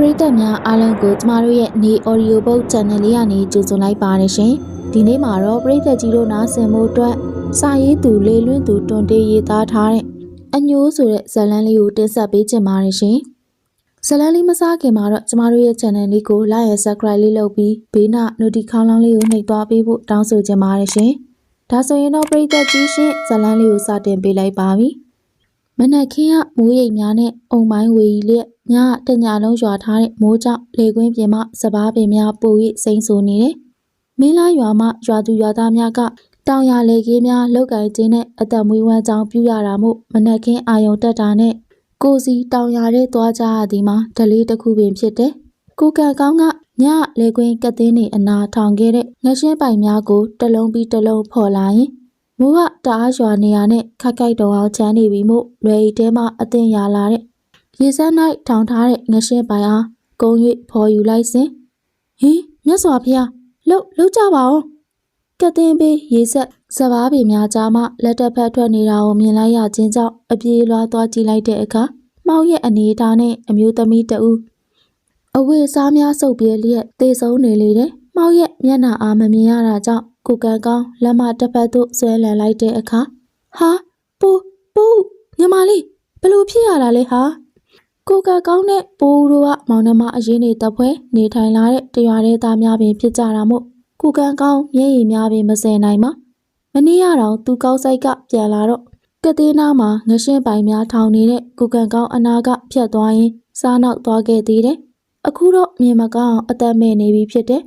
ပရိသတ်များအားလုံးကိုကျမတို့ရဲ့နေ audio book channel လေးကနေကြိုဆိုလိုက်ပါတယ်ရှင်။ဒီနေ့မှာတော့ပရိသတ်ကြီးတို့နားဆင်မှုအတွက်စာရေးသူလေးလွင့်သူတွန်တေးရေးသားထားတဲ့အညိုးဆိုတဲ့ဇာတ်လမ်းလေးကိုတင်ဆက်ပေးချင်ပါတယ်ရှင်။ဇာတ်လမ်းလေးမစားခင်မှာတော့ကျမတို့ရဲ့ channel လေးကို like ရ subscribe လေးလုပ်ပြီးဘေးနာ notification လောင်းလေးကိုနှိပ်သွားပေးဖို့တောင်းဆိုချင်ပါတယ်ရှင်။ဒါဆိုရင်တော့ပရိသတ်ကြီးရှင်ဇာတ်လမ်းလေးကိုစတင်ပေးလိုက်ပါပြီ။ မနက်ခင်းကမိုးရိပ်များနဲ့အုံမိုင်းဝေကြီးလျက်ညကတညလုံးရွာထားတဲ့မိုးကြောင့်လေကွင်းပြင်မှစပားပင်များပို၍စိမ့်ဆူနေတယ်။မင်းလာရွာမှရွာသူရွာသားများကတောင်ရလေကြီးများလောက်ကင်ခြင်းနဲ့အသက်မွေးဝမ်းကြောင်းပြုရတာမို့မနက်ခင်းအာယုံတက်တာနဲ့ကိုစီတောင်ရတဲ့သွားကြရသည်မှာဓလေးတစ်ခုပင်ဖြစ်တယ်။ကိုကန်ကောင်းကညလေကွင်းကသင်းနေအနာထောင်ခဲ့တဲ့ငရှင်းပိုင်များကိုတစ်လုံးပြီးတစ်လုံးဖော်လာရင် မိုးကတအားရွာနေရနဲ့ခက်ခိုက်တော်အောင်ချမ်းနေပြီမို့လွယ်ရီတဲမှအသင်ရလာတဲ့ရေစမ်း၌ထောင်ထားတဲ့ငရှင်းပိုင်အားကုံ၍ဖော်ယူလိုက်စဉ်ဟင်မြတ်စွာဘုရားလှုပ်လှုပ်ကြပါဦးကက်တင်ပေးရေဆက်စပားပေများကြားမှလက်တက်ဖက်ထွက်နေတာကိုမြင်လိုက်ရခြင်းကြောင့်အပြေးလွှားသွားကြည့်လိုက်တဲ့အခါမှောက်ရဲ့အနေအထားနဲ့အမျိုးသမီးတဦးအဝေစားများစုပ်ပြဲလျက်သေဆုံးနေလေတယ်မှောက်ရဲ့မျက်နှာအားမမြင်ရတာကြောင့် ကိုကန်ကောင်းလက်မတစ်ဖက်သို့ဆွဲလန်လိုက်တဲ့အခါဟာပူပူညီမလေးဘလို့ဖြစ်ရတာလဲဟာကိုကန်ကောင်းနဲ့ပူတို့ကမောင်နှမအရင်နေတပ်ဖွဲနေထိုင်လာတဲ့တရွာတဲ့သားများပင်ဖြစ်ကြတာမို့ကိုကန်ကောင်းမျက်ရည်များပင်မစင်နိုင်ပါမနေ့ရတော့သူကောက်ဆိုင်ကပြန်လာတော့ကတဲ့နားမှာငရှင်းပိုင်များထောင်နေတဲ့ကိုကန်ကောင်းအနာကဖြတ်သွားရင်စားနောက်သွားခဲ့သေးတယ်အခုတော့မြင်မကောင်းအောင်အသက်မဲ့နေပြီဖြစ်တယ်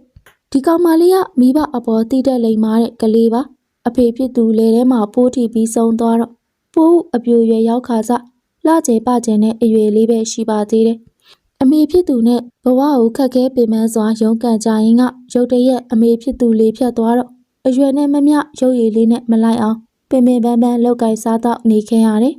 ဒီကောင်မလေးကမိဘအပေါ်တိတက်လိမ်မာတဲ့ကလေးပါအဖေဖြစ်သူလေထဲမှာပိုးထီပြီးဆုံးသွားတော့ပိုးအပြိုရွယ်ရောက်ခါစလှကျဲပကျဲနဲ့အရွယ်လေးပဲရှိပါသေးတယ်အမေဖြစ်သူနဲ့ဘဝကိုခက်ခဲပင်ပန်းစွာရုန်းကန်ကြရင်ကရုတ်တရက်အမေဖြစ်သူလေးဖြတ်သွားတော့အရွယ်နဲ့မမျှရုပ်ရည်လေးနဲ့မလိုက်အောင်ပင်ပင်ပန်းပန်းလောက်ကင်စားတော့နေခဲ့ရတယ်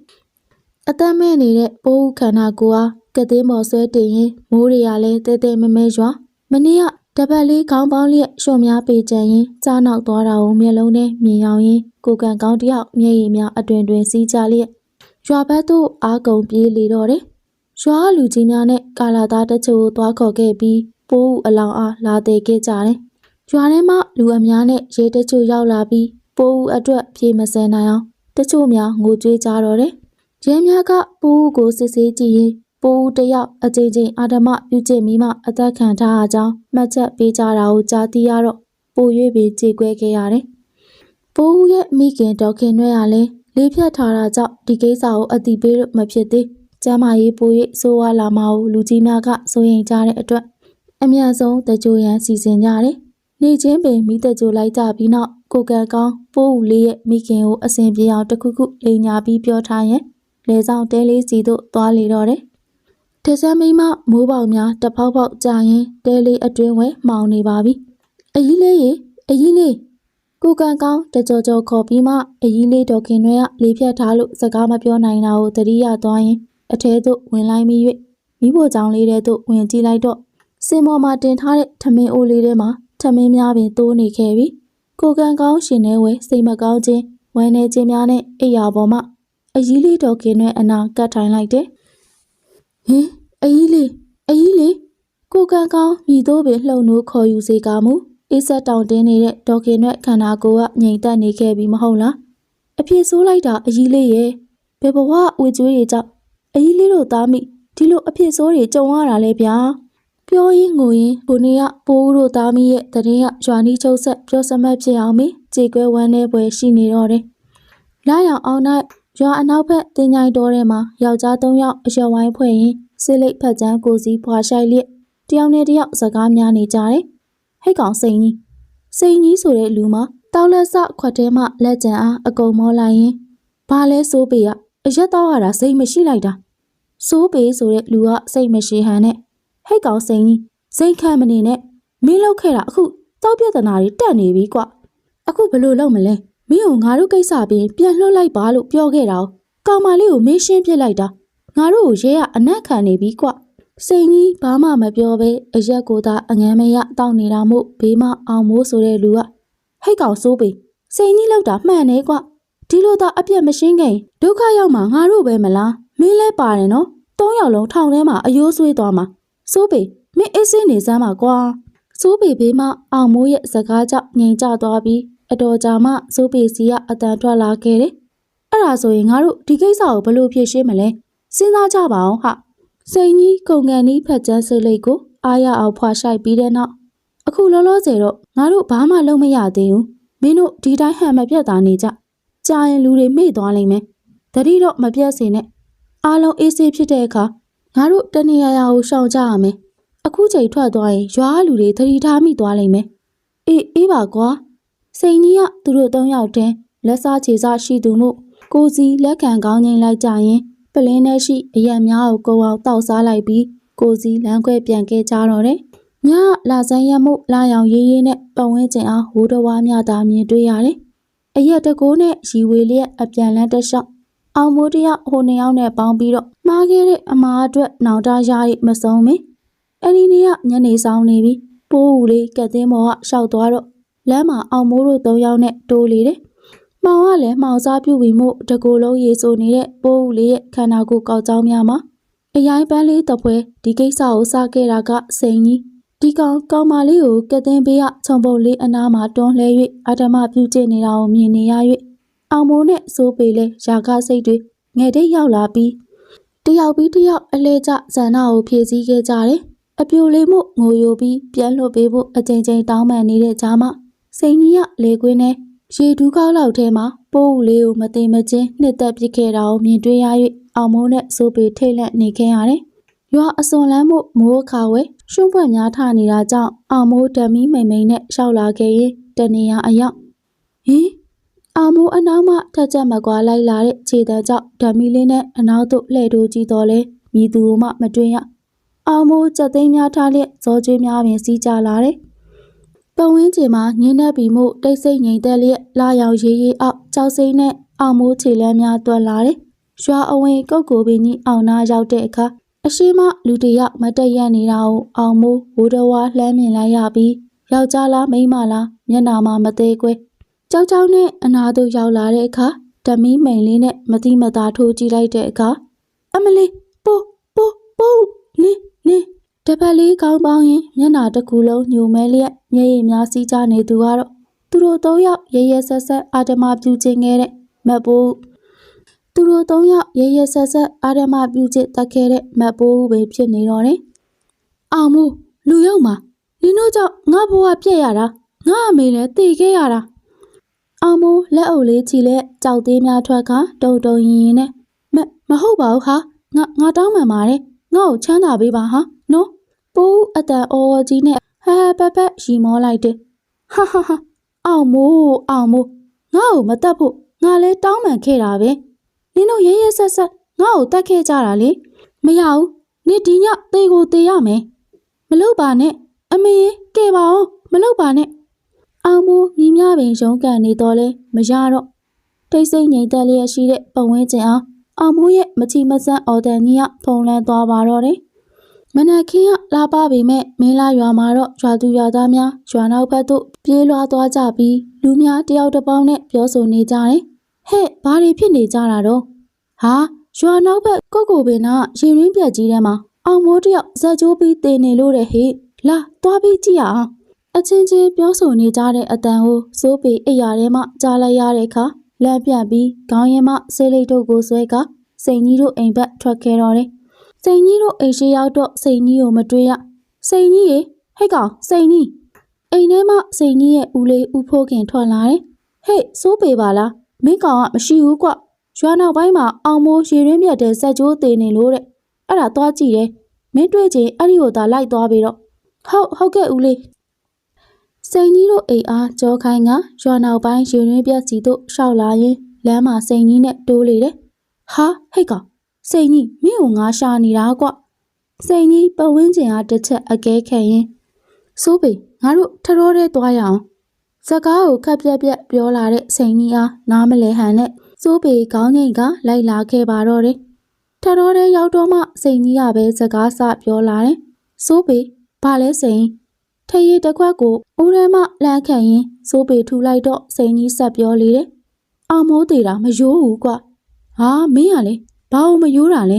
အသက်မဲ့နေတဲ့ပိုးခန္ဓာကိုယ်အားကတဲ့င်းပေါ်ဆွဲတင်ရင်မိုးတွေကလည်းတဲတဲမဲမဲရွာမနေ့က တပတ်လေးခေါင်းပေါင်းလျက်ရှော့များပေကြရင်ကြားနောက်သွားတာကိုမျက်လုံးနဲ့မြင်အောင်ရင်ကိုကန်ကောင်းတယောက်မျက်ရည်များအတွင်တွင်စီးကြလျက်ရွာဘက်သို့အားကုန်ပြေးလေတော့တယ်။ရွာကလူကြီးများနဲ့ကာလာသားတချို့ကိုသွားခေါ်ခဲ့ပြီးပိုးဦးအလောင်းအားလာသေးခဲ့ကြတယ်။ရွာထဲမှာလူအများနဲ့ရေတချို့ရောက်လာပြီးပိုးဦးအတွက်ပြေးမစဲနိုင်အောင်တချို့များငိုကြွေးကြတော့တယ်။ရဲများကပိုးဦးကိုစစ်ဆေးကြည့်ရင် ပိုးဦးတစ်ယောက်အကြိမ်ကြိမ်အာဓမပြုကျင့်မိမှအသက်ခံထားရကြောင်းမှတ်ချက်ပေးကြတာကိုကြားသိရတော့ပို၍ပင်ကြေကွဲခဲ့ရတယ်။ပိုးဦးရဲ့မိခင်ဒေါက်ခင်ရွဲ့ရလဲလေးဖြတ်ထားတာကြောင့်ဒီကိစ္စကိုအတိပေးလို့မဖြစ်သေး။ကျမ်းမာရေးပို၍ဆိုးဝါးလာမှာကိုလူကြီးများကစိုးရိမ်ကြတဲ့အတွက်အမြန်ဆုံးတကြိုရန်စီစဉ်ကြတယ်။နေချင်းပင်မိတကြိုလိုက်ကြပြီးနောက်ကိုကန်ကောင်းပိုးဦးလေးရဲ့မိခင်ကိုအစဉ်ပြေအောင်တစ်ခုခုလိန်ညာပြီးပြောထားရင်လေဆောင်တဲလေးစီသို့သွားလေတော့တယ်။ တစမ်းမိမမိုးပေါက်များတဖောက်ဖောက်ကြာရင်တဲလေးအတွင်းဝဲမှောင်နေပါပြီ။အကြီးလေးရေအကြီးလေးကိုကန်ကောင်းတကြောကြောခေါ်ပြီးမှအကြီးလေးတော်ခင်တွေကလေးဖြတ်ထားလို့စကားမပြောနိုင်တာကိုသတိရသွားရင်အထဲသို့ဝင်လိုက်မိ၍မိဖို့ကြောင့်လေးတဲ့သို့ဝင်ကြည့်လိုက်တော့စင်ပေါ်မှာတင်ထားတဲ့ထမင်းအိုးလေးထဲမှာထမင်းများပင်တိုးနေခဲ့ပြီ။ကိုကန်ကောင်းရှင်နေဝဲစိတ်မကောင်းခြင်းဝမ်းနေခြင်းများနဲ့အိယာပေါ်မှအကြီးလေးတော်ခင်တွေအနာကတ်ထိုင်လိုက်တယ်။ ဟင်အကြီးလေးအကြီးလေးကိုကန်ကောင်းမြည်သိုးပင်လှုံနိုးခေါ်ယူစေကမူအေးဆက်တောင်တင်းနေတဲ့ဒေါခင်ရွက်ခန္ဓာကိုယ်ကငြိမ်သက်နေခဲ့ပြီမဟုတ်လားအဖြစ်ဆိုးလိုက်တာအကြီးလေးရဲ့ဘယ်ဘဝဝေကျွေးတွေကြောင့်အကြီးလေးတို့သားမိဒီလိုအဖြစ်ဆိုးတွေကြုံရတာလဲဗျာပြောရင်းငိုရင်းကိုနေကပိုးဦးတို့သားမိရဲ့တရင်ကရွာနီးချုပ်ဆက်ပြောစမတ်ဖြစ်အောင်မေကြေကွဲဝမ်းနေပွဲရှိနေတော့တယ်လာရောက်အောင်၌ ရွာအနောက်ဘက်တင်ញိုင်တော်ထဲမှာယောက်ျား၃ယောက်အရွယ်ဝိုင်းဖွဲ့ရင်စစ်လိတ်ဖက်ချမ်းကိုစီဖွာရှိုက်လျက်တယောက်နဲ့တယောက်စကားများနေကြတယ်။ဟိတ်ကောင်စိန်ကြီးစိန်ကြီးဆိုတဲ့လူမတောက်လက်ဆခွက်ထဲမှလက်ကျန်အားအကုန်မောလိုက်ရင်ဘာလဲစိုးပေကအရက်တော့ရတာစိတ်မရှိလိုက်တာစိုးပေဆိုတဲ့လူကစိတ်မရှိဟန်နဲ့ဟိတ်ကောင်စိန်ကြီးစိတ်ခံမနေနဲ့မင်းလောက်ခဲ့တာအခုတောက်ပြဿနာတွေတက်နေပြီကွအခုဘယ်လိုလုပ်မလဲ မင်းကိုငါတို့ကိစ္စပြီးပြန်လွှတ်လိုက်ပါလို့ပြောခဲ့တာ။ကောင်မလေးကိုမင်းရှင်းပြစ်လိုက်တာ။ငါတို့ကိုရဲကအနက်ခံနေပြီကွ။စိန်ကြီးဘာမှမပြောဘဲအရက်ကိုသာအငမ်းမရတောက်နေတာမို့ဘေးမအောင်မိုးဆိုတဲ့လူကဟိတ်ကောင်စိုးပေစိန်ကြီးလောက်တာမှန်နေကွ။ဒီလိုသာအပြက်မရှင်းခင်ဒုက္ခရောက်မှာငါတို့ပဲမလား။မင်းလဲပါတယ်နော်။သုံးယောက်လုံးထောင်ထဲမှာအယိုးဆွေးသွားမှာစိုးပေမင်းအေးစင်းနေစမ်းပါကွာစိုးပေဘေးမှအောင်မိုးရဲ့စကားကြောင့်ငြိမ်ကျသွားပြီး အတော်ကြာမှစိုးပေစီကအတန်ထွက်လာခဲ့တယ်အဲ့ဒါဆိုရင်ငါတို့ဒီကိစ္စကိုဘယ်လိုဖြေရှင်းမလဲစဉ်းစားကြပါအောင်ဟာစိန်ကြီးကုန်ကန်ဤဖက်ချမ်းစိတ်လိတ်ကိုအားရအောင်ဖွာရှိုက်ပြီးတဲ့နောက်အခုလောလောဆယ်တော့ငါတို့ဘာမှလုပ်မရသေးဘူးမင်းတို့ဒီတိုင်းဟန်မပြတ်သားနေကြကြာရင်လူတွေမေ့သွားလိမ့်မယ်တတိတော့မပြတ်စေနဲ့အားလုံးအေးဆေးဖြစ်တဲ့အခါငါတို့တနေရာရာကိုရှောင်ကြရမယ်အခုချိန်ထွက်သွားရင်ရွာလူတွေသတိထားမိသွားလိမ့်မယ်အေးအေးပါကွာ စိန်ကြီးကသူတို့သုံးယောက်တည်းလက်စားခြေစားရှိသူမှုကိုစီလက်ခံကောင်းငိမ့်လိုက်ကြရင်ပလင်းထဲရှိအရက်များကိုကိုအောင်တောက်စားလိုက်ပြီးကိုစီလမ်းခွဲပြန်ခဲ့ကြတော့တယ်။ညလာဆန်းရက်မှုလာရောင်ရေးရေးနဲ့ပတ်ဝန်းကျင်အားဟိုးတော်ဝါများသာမြင်တွေ့ရတယ်။အရက်တကိုးနဲ့ရီဝေလျက်အပြန်လန်းတက်လျှောက်အောင်မိုးတယောက်ဟိုနှစ်ယောက်နဲ့ပေါင်းပြီးတော့မှားခဲ့တဲ့အမားအတွက်နောင်တရရမဆုံးမင်း။အဲ့ဒီနေ့ကညနေဆောင်နေပြီးပိုးဦးလေးကက်သင်းမော်ကရှောက်သွားတော့ လမ်းမှာအောင်မိုးတို့သုံးယောက်နဲ့တိုးလေတယ်။မှောင်ကလည်းမှောင်စားပြုတ်ပြီးမှုတကူလုံးရေဆိုနေတဲ့ပိုးဦးလေးရဲ့ခန္ဓာကိုယ်ကောက်ကြောင်းများမှာအရိုင်းပန်းလေးတစ်ပွဲဒီကိစ္စကိုစခဲ့တာကစိန်ကြီးဒီကောင်ကောင်မလေးကိုကက်တင်ပေးကခြုံပုတ်လေးအနားမှာတွန်းလှဲ၍အာဓမပြုတ်ကျနေတာကိုမြင်နေရ၍အောင်မိုးနဲ့စိုးပေလဲရာခစိတ်တွေငယ်တိတ်ရောက်လာပြီးတယောက်ပြီးတယောက်အလဲကျဇန္နာကိုဖြည့်ဆည်းခဲ့ကြတယ်အပြိုလေးမှုငိုယိုပြီးပြန်လွတ်ပေးဖို့အချိန်ချင်းတောင်းပန်နေတဲ့ကြားမှာ စိန်ကြီးကလေကွင်းနဲ့ရေဒူးကောက်လောက်ထဲမှာပိုးဦးလေးကိုမသိမချင်းနှစ်သက်ပစ်ခဲ့တာကိုမြင်တွေ့ရ၍အောင်မိုးနဲ့စိုးပေထိတ်လန့်နေခဲ့ရတယ်။ရွာအစွန်လန်းမှုမိုးအခါဝဲရှုံးပွက်များထနေတာကြောင့်အောင်မိုးဓမီမိန်မိန်နဲ့ရှောက်လာခဲ့ရင်တနေရအရောက်ဟင်အောင်မိုးအနောက်မှထက်ချက်မကွာလိုက်လာတဲ့ခြေတံကြောင့်ဓမီလေးနဲ့အနောက်သို့လှည့်တိုးကြည့်တော်လဲမြည်သူမှမတွင်ရအောင်မိုးကြက်သိမ်းများထားလျက်ဇောကျွေးများပင်စီးကြလာတယ်။ ပတ်ဝန်းကျင်မှာငင်းနှက်ပြီးမှုတိတ်ဆိတ်ငြိမ်သက်လျက်လာရောက်ရေးရေးအောက်ကြောက်စိမ့်နဲ့အောင်မိုးခြေလမ်းများတွက်လာတယ်။ရွာအဝင်ကုတ်ကိုပင်ကြီးအောင်နာရောက်တဲ့အခါအရှိမလူတစ်ယောက်မတက်ရက်နေတာကိုအောင်မိုးဝိုးတော်ဝါလှမ်းမြင်လိုက်ရပြီးယောက်ျားလားမိန်းမလားမျက်နာမှာမသေးကွယ်ကြောက်ကြောက်နဲ့အနာတို့ရောက်လာတဲ့အခါဓမီမိန်လေးနဲ့မတိမသားထိုးကြည့်လိုက်တဲ့အခါအမလေးပိုးပိုးပိုးလင်းလင်း တပတ်လေးကောင်းပေါင်းရင်မျက်နာတစ်ခုလုံးညိုမဲလျက်မျက်ရည်များစီးကြနေသူကတော့သူတို့သုံးယောက်ရဲရဲဆက်ဆက်အာဓမပြုခြင်းခဲ့တဲ့မတ်ပိုးသူတို့သုံးယောက်ရဲရဲဆက်ဆက်အာဓမပြုခြင်းတက်ခဲ့တဲ့မတ်ပိုးပဲဖြစ်နေတော့တယ်။အောင်မို့လူရောက်မှာနင်တို့ကြောင့်ငါဘဝပြက်ရတာငါအမေလည်းတည်ခဲ့ရတာအောင်မို့လက်အုပ်လေးချီလက်ကြောက်သေးများထွက်ခါတုံတုံရင်ရင်နဲ့မမဟုတ်ပါဘူးဟာငါငါတောင်းပန်ပါတယ်ငါ့ကိုချမ်းသာပေးပါဟာနော်ပိုးအတန်အော်ကြီးနဲ့ဟဟပပရီမောလိုက်တယ်ဟာဟာဟာအောင်မိုးအောင်မိုးငါ့ကိုမတတ်ဖို့ငါလဲတောင်းပန်ခဲ့တာပဲနင်တို့ရဲရဲဆက်ဆက်ငါ့ကိုတတ်ခဲ့ကြတာလေမရဘူးနင်ဒီညသေကိုသေရမယ်မလုပ်ပါနဲ့အမေကဲပါအောင်မလုပ်ပါနဲ့အောင်မိုးမြင်းများပင်ရုံးကန်နေတော့လဲမရတော့တိတ်ဆိတ်ငြိမ်သက်လျက်ရှိတဲ့ပတ်ဝန်းကျင်အောင်အောင်မိုးရဲ့မချီမဆန်းအော်တန်ကြီးကဖုံးလန်းသွားပါတော့တယ် မနက်ခင်းကလာပပေမဲ့မင်းလာရွာမှာတော့ရွာသူရွာသားများရွာနောက်ဘက်သို့ပြေးလွှားသွားကြပြီးလူများတယောက်တစ်ပေါင်းနဲ့ပြောဆိုနေကြတယ်။ဟဲ့ဘာတွေဖြစ်နေကြတာတော့ဟာရွာနောက်ဘက်ကိုကိုပင်ကရင်ရင်းပြက်ကြီးထဲမှာအောင်မိုးတယောက်ဇက်ကျိုးပြီးတင်နေလို့တဲ့ဟေ့လာသွားပြီးကြည့်ရအောင်အချင်းချင်းပြောဆိုနေကြတဲ့အတန်ကိုစိုးပေအိယာထဲမှကြားလိုက်ရတဲ့အခါလမ်းပြန့်ပြီးခေါင်းရင်မှဆေးလိတ်တို့ကိုဆွဲကစိန်ကြီးတို့အိမ်ဘက်ထွက်ခဲ့တော့တယ် စိန်ကြီးတို့အိမ်ရှိရောက်တော့စိန်ကြီးကိုမတွေ့ရစိန်ကြီးရေဟဲ့ကောင်စိန်ကြီးအိမ်ထဲမှာစိန်ကြီးရဲ့ဦးလေးဦးဖိုးခင်ထွက်လာတယ်ဟဲ့စိုးပေပါလားမင်းကောင်ကမရှိဘူးကွရွာနောက်ပိုင်းမှာအောင်မိုးရေရင်းပြတ်တဲ့ဇက်ကျိုးသေးနေလို့တဲ့အဲ့ဒါသွားကြည့်တယ်မင်းတွေ့ချင်အဲ့ဒီကိုသာလိုက်သွားပြီးတော့ဟုတ်ဟုတ်ကဲ့ဦးလေးစိန်ကြီးတို့အိမ်အားကြောခိုင်းကရွာနောက်ပိုင်းရေရင်းပြတ်စီတို့ရှောက်လာရင်လမ်းမှာစိန်ကြီးနဲ့တိုးလေတယ်ဟာဟဲ့ကောင် စိန်ကြီးမင်းကိုငါရှာနေတာကွစိန်ကြီးပတ်ဝန်းကျင်အားတစ်ချက်အကဲခတ်ရင်စိုးပေငါတို့ထရောတဲ့သွားရအောင်စကားကိုခက်ပြက်ပြက်ပြောလာတဲ့စိန်ကြီးအားနားမလဲဟန်နဲ့စိုးပေခေါင်းငိတ်ကလိုက်လာခဲ့ပါတော့တယ်ထရောတဲ့ရောက်တော့မှစိန်ကြီးကပဲစကားစပြောလာတယ်စိုးပေဘာလဲစိန်ထရီတစ်ခွက်ကိုဦးထဲမှလမ်းခံရင်စိုးပေထူလိုက်တော့စိန်ကြီးဆက်ပြောလေတယ်အောင်မိုးသေးတာမယိုးဘူးကွဟာမင်းကလေ ဘာလို့မယိုးတာလဲ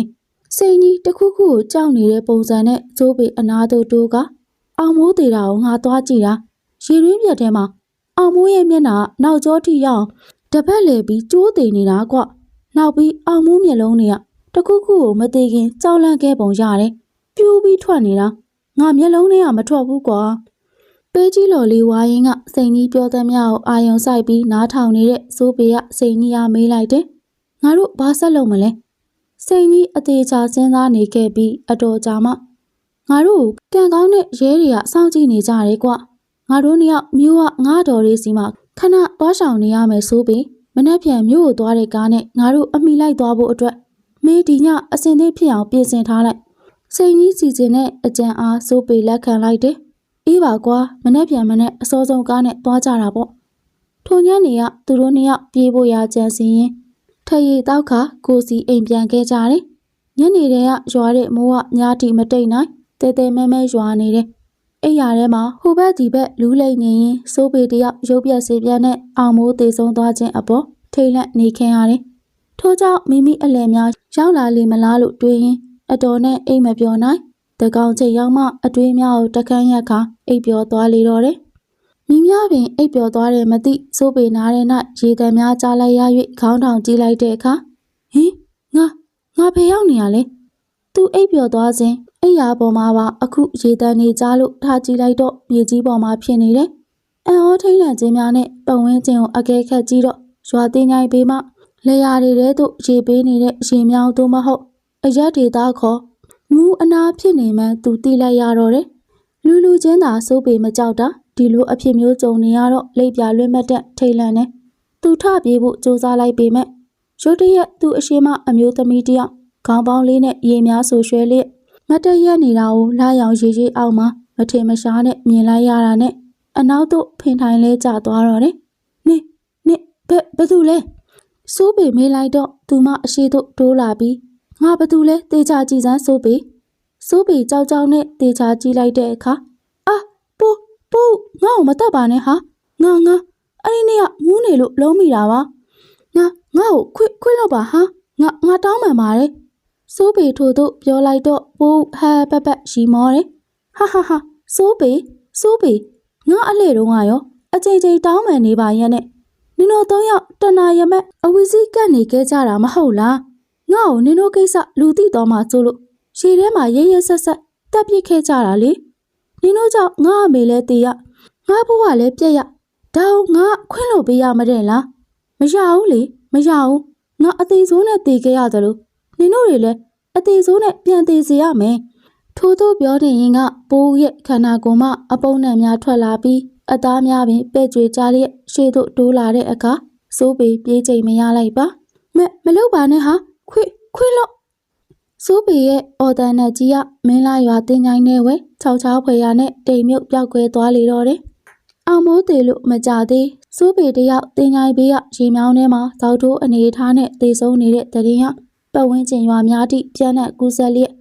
စိန်ကြီးတစ်ခုခုကိုကြောက်နေတဲ့ပုံစံနဲ့ဇိုးပေအနာတို့တိုးကအောင်မိုးသေးတာကိုငါသွားကြည့်တာရေရင်းပြက်ထဲမှာအောင်မိုးရဲ့မျက်နှာကနောက်ကျောထိရောက်အောင်တပတ်လေပြီးကျိုးသေးနေတာကွနောက်ပြီးအောင်မိုးမျက်လုံးတွေကတစ်ခုခုကိုမသေးခင်ကြောက်လန့်ခဲ့ပုံရတယ်ပြူးပြီးထွက်နေတာငါမျက်လုံးတွေကမထွက်ဘူးကွာပေးကြီးလော်လေးဝါရင်ကစိန်ကြီးပြောသမျှကိုအာယုံဆိုင်ပြီးနားထောင်နေတဲ့ဇိုးပေကစိန်ကြီးကမေးလိုက်တယ်ငါတို့ဘာဆက်လုပ်မလဲ စိန်ကြီးအသေးချာစဉ်းစားနေခဲ့ပြီးအတော်ကြာမှငါတို့ကိုကံကောင်းတဲ့ရဲတွေကစောင့်ကြည့်နေကြတယ်ကွငါတို့နှစ်ယောက်မြို့ကငါတော်လေးစီမှာခဏသွားရှောင်နေရမယ်ဆိုပြီးမနှက်ဖြန်မြို့ကိုသွားတဲ့ကားနဲ့ငါတို့အမိလိုက်သွားဖို့အတွက်မင်းဒီညအစင်သေးဖြစ်အောင်ပြင်ဆင်ထားလိုက်စိန်ကြီးစီစဉ်တဲ့အကြံအားစိုးပေလက်ခံလိုက်တယ်အေးပါကွာမနှက်ဖြန်မနဲ့အစောဆုံးကားနဲ့သွားကြတာပေါ့ထိုညနေကသူတို့နှစ်ယောက်ပြေးဖို့ရာကြံစီရင် ထရီတောက်ခါကိုစီအိမ်ပြန်ခဲ့ကြတယ်။ညနေတည်းကရွာတဲ့မိုးကညာတီမတိတ်နိုင်တဲတဲမဲမဲရွာနေတယ်။အိမ်ရထဲမှာဟိုဘက်ဒီဘက်လူးလိမ့်နေရင်စိုးပေတယောက်ရုပ်ပြက်စေပြက်နဲ့အောင်မိုးသေးဆုံးသွားခြင်းအပေါ်ထိတ်လန့်နေခင်ရတယ်။ထို့ကြောင့်မိမိအလယ်များရောက်လာလေမလားလို့တွေးရင်အတော်နဲ့အိမ်မပြောနိုင်။တကောင်ချိန်ရောက်မှအတွေးများကိုတခန်းရက်ခါအိပ်ပျော်သွားလေတော့တယ်။ မိများပင်အိပ်ပျော်သွားတယ်မသိစိုးပေနားတဲ့၌ရေတံများကြားလိုက်ရ၍ခေါင်းထောင်ကြည့်လိုက်တဲ့အခါဟင်ငါငါဖယ်ရောက်နေရလဲသူအိပ်ပျော်သွားစဉ်အိပ်ရာပေါ်မှာပါအခုရေတံနေကြားလို့ထားကြည့်လိုက်တော့မြေကြီးပေါ်မှာဖြစ်နေတယ်အံ့ဩထိတ်လန့်ခြင်းများနဲ့ပတ်ဝန်းကျင်ကိုအကဲခတ်ကြည့်တော့ရွာတင်ញိုင်ဘေးမှလေယာတွေထဲသို့ရေပေးနေတဲ့ရေမြောင်းသို့မဟုတ်အရက်ဒေတာခေါ်မူးအနာဖြစ်နေမှန်းသူသိလိုက်ရတော့တယ်လူလူချင်းသာစိုးပေမကြောက်တာ ဒီလိုအဖြစ်မျိုးကြုံနေရတော့လိပ်ပြလွင့်မတ်တဲ့ထိတ်လန့်နေသူထပြေးဖို့စူးစမ်းလိုက်ပေမဲ့ရုတ်တရက်သူ့အရှိမအမျိုးသမီးတစ်ယောက်ခေါင်းပေါင်းလေးနဲ့ရေများဆူရွှဲလျက်မတ်တရက်နေတာကိုလာရောင်ရေကြီးအောက်မှာမထင်မရှားနဲ့မြင်လိုက်ရတာနဲ့အနောက်သို့ဖင်ထိုင်လဲကျသွားတော့တယ်နေနေဘယ်ဘယ်သူလဲစိုးပေမေးလိုက်တော့သူမအရှိသို့တိုးလာပြီးငါဘယ်သူလဲတေချာကြည့်စမ်းစိုးပေစိုးပေကြောက်ကြောက်နဲ့တေချာကြည့်လိုက်တဲ့အခါအာပူပူ ငါ့ကိုမတတ်ပါနဲ့ဟာငါငါအဲ့ဒီနေ့ကမူးနေလို့လုံးမိတာပါငါငါ့ကိုခွခွခွလို့ပါဟာငါငါတောင်းပန်ပါတယ်စိုးပေထို့သို့ပြောလိုက်တော့ပူဟဲပက်ပက်ရီမောတယ်ဟာဟာဟာစိုးပေစိုးပေငါအလှတုံးကရောအချိန်ချင်းတောင်းပန်နေပါရဲ့နဲ့နင်တို့သုံးယောက်တနာရမက်အဝီစီကတ်နေခဲ့ကြတာမဟုတ်လားငါ့ကိုနင်တို့ကိစ္စလူသိတော်မှစိုးလို့ရှည်ထဲမှာရဲရဲဆက်ဆက်တက်ပစ်ခဲ့ကြတာလေနင်တို့ကြောင့်ငါအမေလဲတေးရ ငါဘဝလဲပြက်ရဒါအောင်ငါခွင့်လို့ပေးရမတဲ့လားမရဘူးလေမရဘူးငါအသေးစိုးနဲ့တေးခဲ့ရတယ်လို့နင်တို့တွေလည်းအသေးစိုးနဲ့ပြန်သေးစေရမယ်ထို့သို့ပြောနေရင်ကပိုးရဲ့ခန္ဓာကိုယ်မှအပုံနဲ့များထွက်လာပြီးအသားများပင်ပဲ့ကြွေကြလျက်ရှေ့သို့တိုးလာတဲ့အခါစိုးပေပြေးချိန်မရလိုက်ပါမမလုပ်ပါနဲ့ဟာခွင့်ခွင့်လို့စိုးပေရဲ့အော်တန်နဲ့ကြီးကမင်းလာရွာတင်ချိုင်းနဲ့ဝဲခြောက်ချောက်ဖွယ်ရနဲ့တိမ်မြုပ်ပြောက်ကွဲသွားလေတော့တယ်။ အောင်မိုးသေးလို့မကြသေးစိုးပေတယောက်တင်ချိုင်းဘေးကရေမြောင်းထဲမှာဇောက်ထိုးအနေထားနဲ့သေဆုံးနေတဲ့တရင်ကပတ်ဝန်းကျင်ရွာများတိပြန့်နဲ့ကူးဆက်လျက်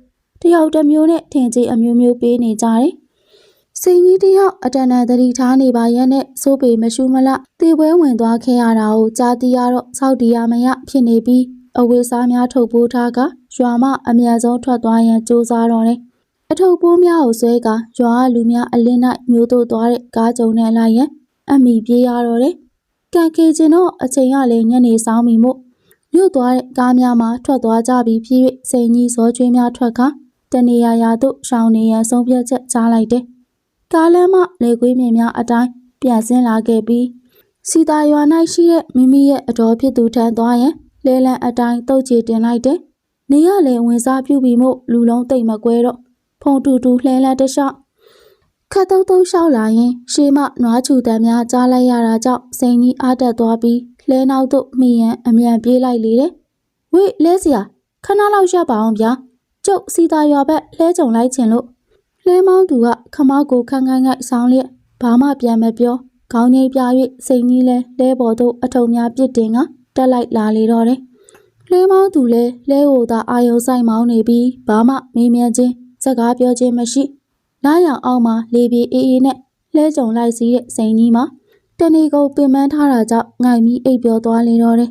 တယောက်တစ်မျိုးနဲ့ထင်ကြီးအမျိုးမျိုးပေးနေကြတယ်။စိန်ကြီးတယောက်အတန်တန်သတိထားနေပါရဲ့နဲ့စိုးပေမရှူမလတေပွဲဝင်သွားခဲ့ရတာကိုကြားသိရတော့စောက်တီရမယဖြစ်နေပြီးအဝေးစားများထုတ်ပိုးထားကရွာမအမြန်ဆုံးထွက်သွားရန်ကြိုးစားတော့တယ်။ အထုပ်ပိုးများကိုဆွဲကရွာကလူများအလင်း၌မျိုးတို့သွားတဲ့ကားကြုံနဲ့လိုက်ရန်အမိပြေးရတော့တယ်။ကန်ကေကျင်တော့အချိန်ကလည်းညနေဆောင်ပြီမို့မြို့သွားတဲ့ကားများမှာထွက်သွားကြပြီးဖြစ်၍စိန်ကြီးဇောကျွေးများထွက်ခါတနေရာရာသို့ရှောင်းနေရန်ဆုံးဖြတ်ချက်ကြားလိုက်တယ်။ကားလမ်းမှလေကွေးမြင်များအတိုင်းပြန်ဆင်းလာခဲ့ပြီးစီတာရွာ၌ရှိတဲ့မိမိရဲ့အတော်ဖြစ်သူထံသွားရန်လဲလံအတိုင်းတုတ်ချေတင်လိုက်တယ်။နေရလေဝင်စားပြုပြီးမို့လူလုံးတိတ်မကွဲတော့ ဖုံတူတူလှဲလန်းတလျှောက်ခတ်တုတ်တုတ်လျှောက်လာရင် ရှေးမနွားချူတမ်းများကြားလိုက်ရတာကြောင့်စိန်ကြီးအားတက်သွားပြီးလှဲနောက်သို့မိရန်အမြန်ပြေးလိုက်လေတယ်။ဝေးလဲစရာခဏလောက်ရပ်ပါအောင်ဗျာ။ကျုပ်စီတာရွာဘက်လှဲကြုံလိုက်ချင်လို့လှဲမောင်းသူကခမောက်ကိုခန်းခန်းငိုက်ဆောင်းလျက်ဘာမှပြန်မပြောခေါင်းငိမ့်ပြ၍စိန်ကြီးလဲလဲပေါ်သို့အထုံများပြစ်တင်ကတက်လိုက်လာလေတော့တယ်။လဲမောင်းသူလဲလဲဟိုသာအာယုံဆိုင်မောင်းနေပြီးဘာမှမေးမြန်းခြင်း စကားပြောခြင်းမရှိလာရောင်အောက်မှာလေပြေအေးအေးနဲ့လဲကြုံလိုက်စီးတဲ့စိန်ကြီးမှာတနေကုန်ပင်ပန်းထားတာကြောင့်ငိုင်ပြီးအိပ်ပျော်သွားလေတော့တယ်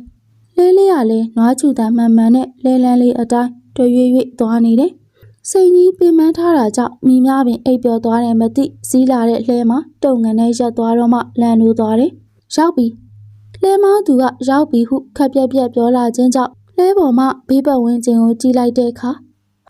လဲလေးရလဲနွားချူတန်မှန်မှန်နဲ့လဲလန်းလေးအတိုင်းတွေ့ရွေ့ရွေ့သွားနေတယ်။စိန်ကြီးပင်ပန်းထားတာကြောင့်မိများပင်အိပ်ပျော်သွားတယ်မသိစီးလာတဲ့လှဲမှာတုံငန်နဲ့ရက်သွားတော့မှလန်နိုးသွားတယ်။ရောက်ပြီ။လှဲမောင်းသူကရောက်ပြီဟုခက်ပြက်ပြက်ပြောလာခြင်းကြောင့်လှဲပေါ်မှဘေးပတ်ဝန်းကျင်ကိုကြည့်လိုက်တဲ့အခါ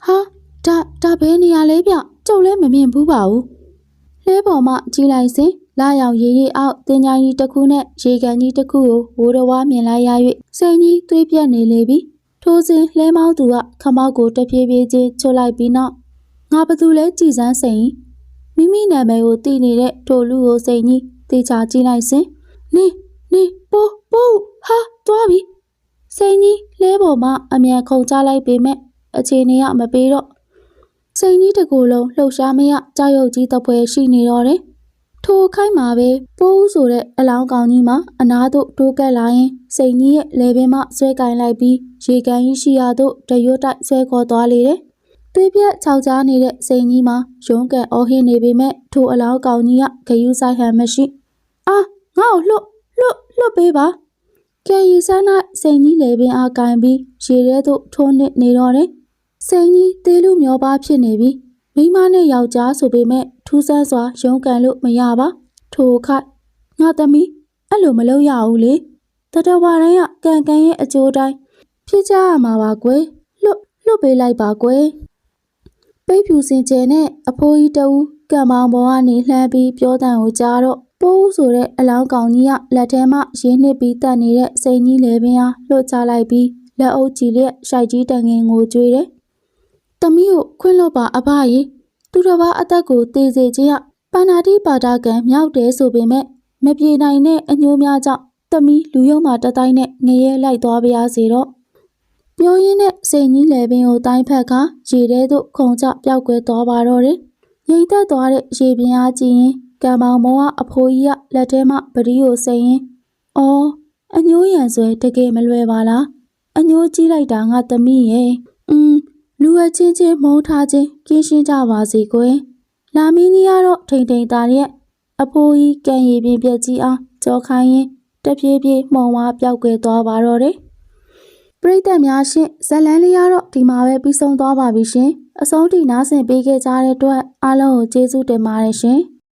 ဟာ ဒါဒါဘယ်နေရာလဲဗျကျုပ်လည်းမမြင်ဘူးပါဘူး။လှဲပေါ်မှကြည့်လိုက်စဉ်လာရောက်ရေရီအောက်တင်ညာကြီးတစ်ခုနဲ့ရေကန်ကြီးတစ်ခုကိုဝိုးတော်ဝါမြင်လိုက်ရ၍စိန်ကြီးသွေးပြက်နေလေပြီ။ထိုစဉ်လှဲမောင်းသူကခမောက်ကိုတဖြည်းဖြည်းချင်းချွတ်လိုက်ပြီးနောက်ငါဘသူလဲကြည်စမ်းစိန်မိမိနာမည်ကိုသိနေတဲ့ထိုလူကိုစိန်ကြီးတေချာကြည့်လိုက်စဉ်နေနေပိုးပိုးဟာသွားပြီစိန်ကြီးလဲပေါ်မှာအမြန်ခုန်ချလိုက်ပေမဲ့အခြေအနေကမပေးတော့ စိန်ကြီးတစ်ကိုယ်လုံးလှုပ်ရှားမရကြောက်ရွံ့ကြီးတစ်ပွဲရှိနေတော့တယ်ထိုခိုက်မှာပဲပိုးဦးဆိုတဲ့အလောင်းကောင်ကြီးမှာအနာတို့တိုးကက်လာရင်စိန်ကြီးရဲ့လေပင်မှဆွဲကင်လိုက်ပြီးရေကန်ကြီးရှိရာသို့တရွတ်တိုက်ဆွဲခေါ်သွားလေတယ်။သွေးပြက်ခြောက်ကြားနေတဲ့စိန်ကြီးမှာရုံးကန်အော်ဟင်းနေပေမဲ့ထိုအလောင်းကောင်ကြီးကဂယုဆိုင်ဟန်မရှိ။အာငါ့ကိုလှုပ်လှုပ်လှုပ်ပေးပါ။ကဲရီဆန်း၌စိန်ကြီးလေပင်အားကင်ပြီးရေထဲသို့ထိုးနစ်နေတော့တယ်။ စိန်ကြီးသေးလူမျောပါဖြစ်နေပြီ။မိန်းမနဲ့ယောက်ျားဆိုပေမဲ့ထူးဆန်းစွာရုန်းကန်လို့မရပါထိုခိုက်ငါသမီးအဲ့လိုမလုပ်ရဘူးလေတတဝါတိုင်းကကန်ကန်ရဲ့အကျိုးတိုင်းဖြစ်ကြရမှာပါကွယ်လွတ်လွတ်ပေးလိုက်ပါကွယ်ပိတ်ဖြူစင်ကျဲနဲ့အဖိုးကြီးတဦးကံမောင်ပေါ်ကနေလှမ်းပြီးပြောတန်ကိုကြားတော့ပိုးဦးဆိုတဲ့အလောင်းကောင်ကြီးကလက်ထဲမှရင်းနှစ်ပြီးတက်နေတဲ့စိန်ကြီးလေပင်အားလှုပ်ချလိုက်ပြီးလက်အုပ်ကြည့်လျက်ရှိုက်ကြီးတန်ငင်ကိုကြွေးတယ် တမီးကိုခွင့်လွတ်ပါအဖရေသူတစ်ပါးအသက်ကိုသေစေခြင်းကပါဏာတိပါဒကံမြောက်တယ်ဆိုပေမဲ့မပြေနိုင်တဲ့အညိုးများကြောင့်တမီးလူယုံမှာတတိုင်းနဲ့ငရဲလိုက်သွားပါရစေတော့ပြောရင်းနဲ့စိန်ကြီးလေပင်ကိုတိုင်းဖက်ခါရေထဲသို့ခုန်ချပျောက်ကွယ်သွားပါတော့တယ်ငိမ့်သက်သွားတဲ့ရေပြင်းအားကြည့်ရင်ကံမောင်မောကအဖိုးကြီးကလက်ထဲမှပတိကိုစိန်ရင်အော်အညိုးရံဆွဲတကယ်မလွယ်ပါလားအညိုးကြီးလိုက်တာငါသမီးရဲ့อืมလူ အချင်းချင်းမုန်းထားခြင်းကင်းရှင်းကြပါစေကွယ်။လာမင်းကြီးကတော့ထိန်ထိန်သားရဲ့အဖိုးကြီးကံရည်ပြင်းပြက်ကြီးအားကြောခိုင်းရင်တပြေးပြေးမှုံဝါပျောက်ကွယ်သွားပါတော့တယ်။ပရိသတ်များရှင်ဇက်လန်းလေးကတော့ဒီမှာပဲပြီးဆုံးသွားပါပြီရှင်။အဆုံးထိနားဆင်ပေးခဲ့ကြတဲ့အတွက်အားလုံးကိုကျေးဇူးတင်ပါတယ်ရှင်။